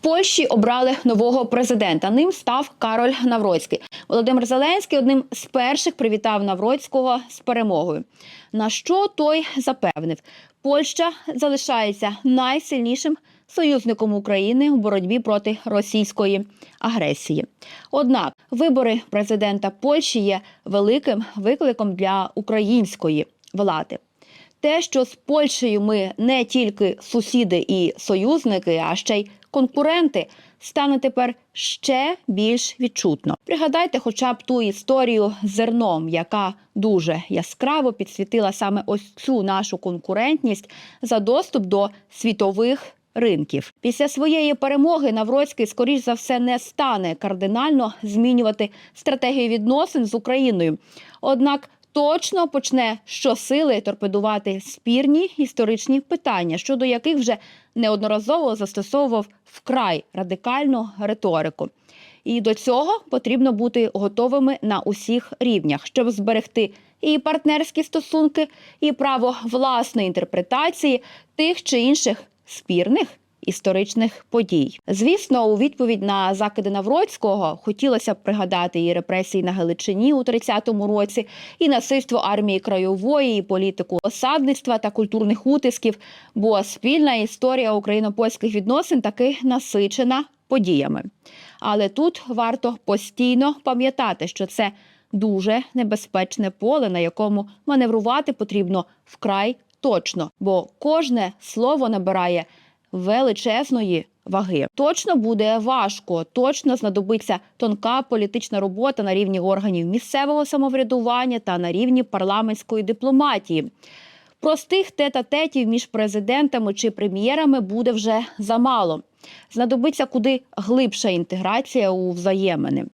В Польщі обрали нового президента. Ним став Кароль Навроцький. Володимир Зеленський одним з перших привітав Навроцького з перемогою. На що той запевнив, Польща залишається найсильнішим союзником України у боротьбі проти російської агресії. Однак вибори президента Польщі є великим викликом для української влади. Те, що з Польщею ми не тільки сусіди і союзники, а ще й конкуренти, стане тепер ще більш відчутно. Пригадайте, хоча б ту історію з зерном, яка дуже яскраво підсвітила саме ось цю нашу конкурентність за доступ до світових. Ринків після своєї перемоги Навроцький, скоріш за все, не стане кардинально змінювати стратегію відносин з Україною. Однак точно почне щосили торпедувати спірні історичні питання, щодо яких вже неодноразово застосовував вкрай радикальну риторику. І до цього потрібно бути готовими на усіх рівнях, щоб зберегти і партнерські стосунки, і право власної інтерпретації тих чи інших спірних історичних подій. Звісно, у відповідь на закиди Навроцького хотілося б пригадати і репресії на Галичині у 30-му році, і насильство армії краєвої, і політику осадництва та культурних утисків. Бо спільна історія україно-польських відносин таки насичена подіями. Але тут варто постійно пам'ятати, що це дуже небезпечне поле, на якому маневрувати потрібно вкрай точно, бо кожне слово набирає величезної ваги. Точно буде важко, точно знадобиться тонка політична робота на рівні органів місцевого самоврядування та на рівні парламентської дипломатії. Простих тет-а-тетів між президентами чи прем'єрами буде вже замало. Знадобиться куди глибша інтеграція у взаємини.